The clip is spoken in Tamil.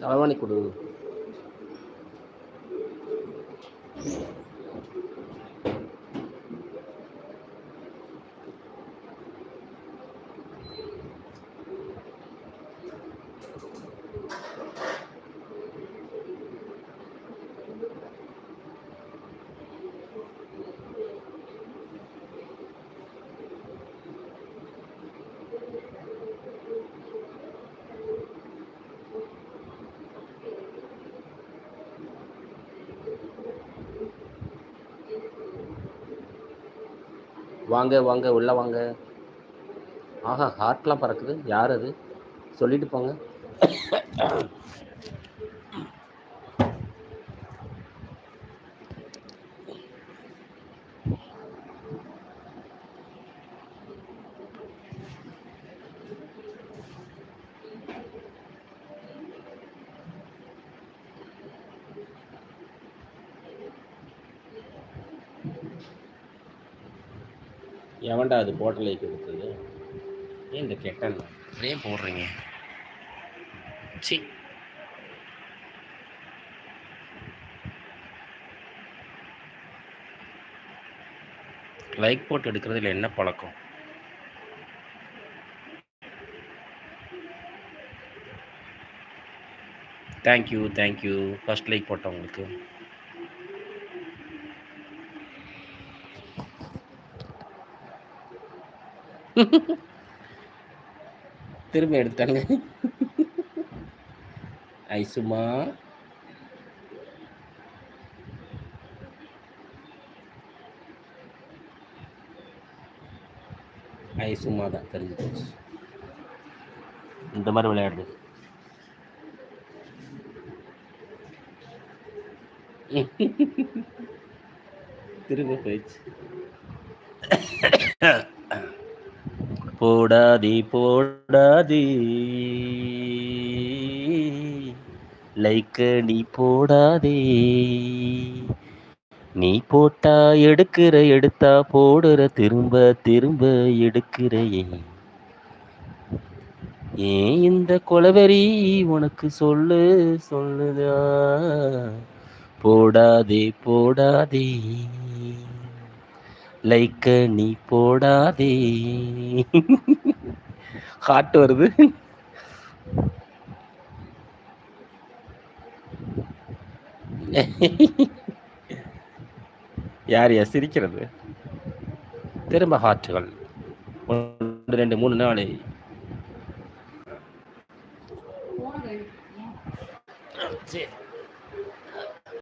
தலைவாணி கொடு வாங்க வாங்க உள்ளே வாங்க. ஆஹா ஹார்ட்லாம் பறக்குது. யார் அது? சொல்லிட்டு போங்க. எவன்டா அது போட்டலை கொடுத்தது? ஏன் இந்த கெட்டன் ஏன் போடுறீங்க. சி லைக் போட்டு எடுக்கிறதுல என்ன பழக்கம்? Thank you thank you first like போட்டவங்களுக்கு. திரும்ப எடுத்தாங்க ஐசுமா ஐசுமா தான் தெரிஞ்சு போச்சு இந்த மாதிரி விளையாடுறது திரும்ப போயிடுச்சு. போடாதே போடாதே. லைக்க நீ போடாதே. நீ போட்டா எடுக்கிற எடுத்தா போடுற திரும்ப திரும்ப எடுக்கிறையே. ஏன் இந்த கொலவெறி உனக்கு சொல்லு சொல்லுதா? போடாதே போடாதே. லைக்க நீ போடாதே. ஹார்ட் வருது. யார் யார் சிரிக்கிறது? திரும்ப ஹார்ட்டுகள் ஒன்று ரெண்டு மூணு நாலு. சரி.